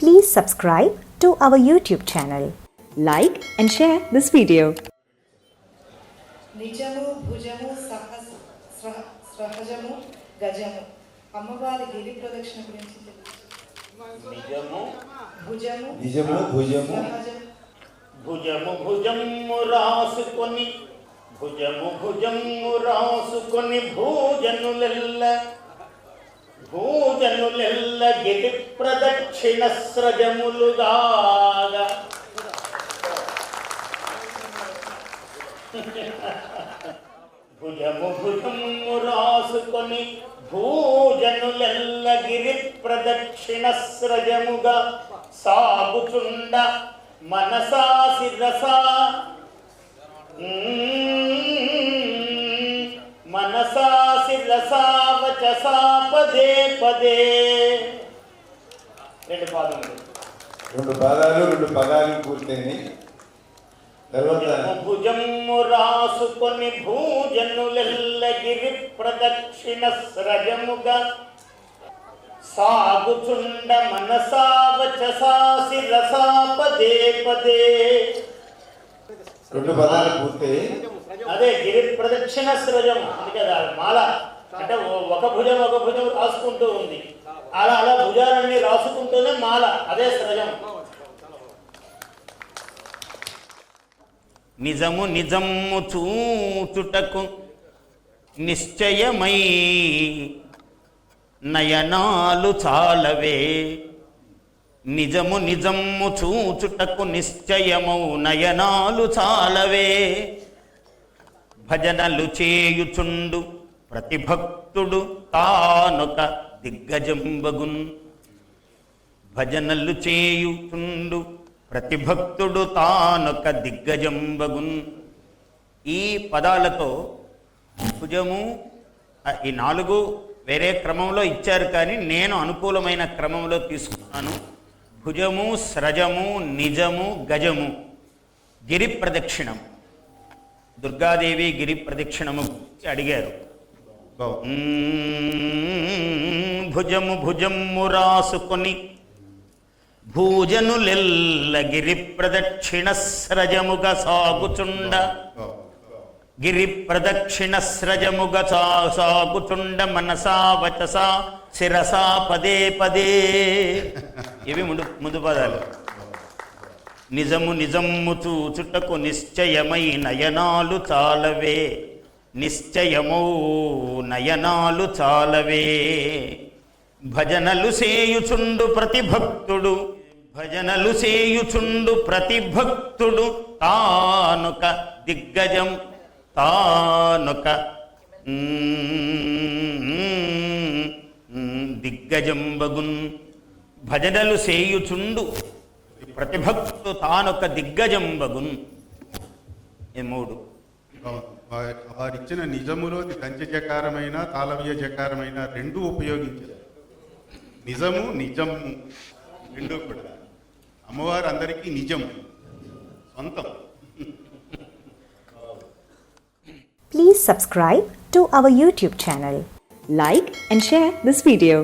Please subscribe to our YouTube channel. Like and share this video. నిజము భుజము సహ స్రహ- సహజము గజము అమ్మవారి గిరి ప్రదక్షిణ గురించి తెలుసు నిజము భుజము నిజము భుజము సహజము భుజము భుజము రాసుకొని భుజము భుజము రాసుకొని భోజనులెల్ల భోజనులెల్ల గిరి ప్రదక్షిణ స్రజములుగాగా భుజము భుజము రాసుకొని భోజనులెల్ల గిరి ప్రదక్షిణ స్రజముగా సాగుచుండ మనసా శిరసా. వచసా పదే పదే. రెండు పాదములు రెండు పాదాలు రెండు పదాలు పూర్తయినాయి. తర్వాత భుజము రాసుకొని భూజనులెల్ల గిరి ప్రదక్షిణ స్రజముగా. సాగుచుండ మనసా వచసా శిరసా పదే పదే. రెండు పదాలు పూర్తయి. అదే గిరి ప్రదక్షిణ స్రజం అందుకే అది మాల. అంటే ఒక భుజం ఒక భుజం రాసుకుంటూ ఉంది. అలా అలా భుజాలన్నీ రాసుకుంటూనే మాల అదే స్రజం నిజము నిజము చూచుటకు నిశ్చయమై నయనాలు చాలవే. నిజము నిజము చూచుటకు నిశ్చయమౌ నయనాలు చాలవే. భజనలు చేయుచుండు ప్రతిభక్తుడు తానొక దిగ్గజంబగున్. భజనలు చేయుచుండు ప్రతిభక్తుడు తానొక దిగ్గజంబగున్. ఈ పదాలతో భుజము ఈ నాలుగు వేరే క్రమంలో ఇచ్చారు కానీ నేను అనుకూలమైన క్రమంలో తీసుకున్నాను. భుజము స్రజము నిజము గజము గిరి ప్రదక్షిణం. దుర్గాదేవి గిరి ప్రదక్షిణము అడిగారు. భుజము భుజము రాసుకొని భూజనులెల్ల గిరి ప్రదక్షిణ స్రజముగ సాగుచుండ. గిరి ప్రదక్షిణ స్రజముగ సా- సాగుచుండ మనసా వచసా శిరసా పదే పదే. ఇవి ముందు ముందు పదాలు. నిజము నిజము చూచుటకు నిశ్చయమై నయనాలు చాలవే. నిశ్చయమౌ నయనాలు చాలవే. భజనలు సేయుచుండు ప్రతిభక్తుడు భజనలు సేయుచుండు ప్రతిభక్తుడు తానుక దిగ్గజం తానుక దిగ్గజం బగున్. భజనలు సేయుచుండు ప్రతిభక్తుడు తానొక దిగ్గజం బగున్. మూడు. వారిచ్చిన నిజములోని కంచె జకారమైన తాళవ్య జకారమైన రెండు ఉపయోగించారు నిజము నిజము రెండు కూడా. అమ్మవారు అందరికీ నిజం. సొంతం. Please subscribe to our YouTube channel like and share this video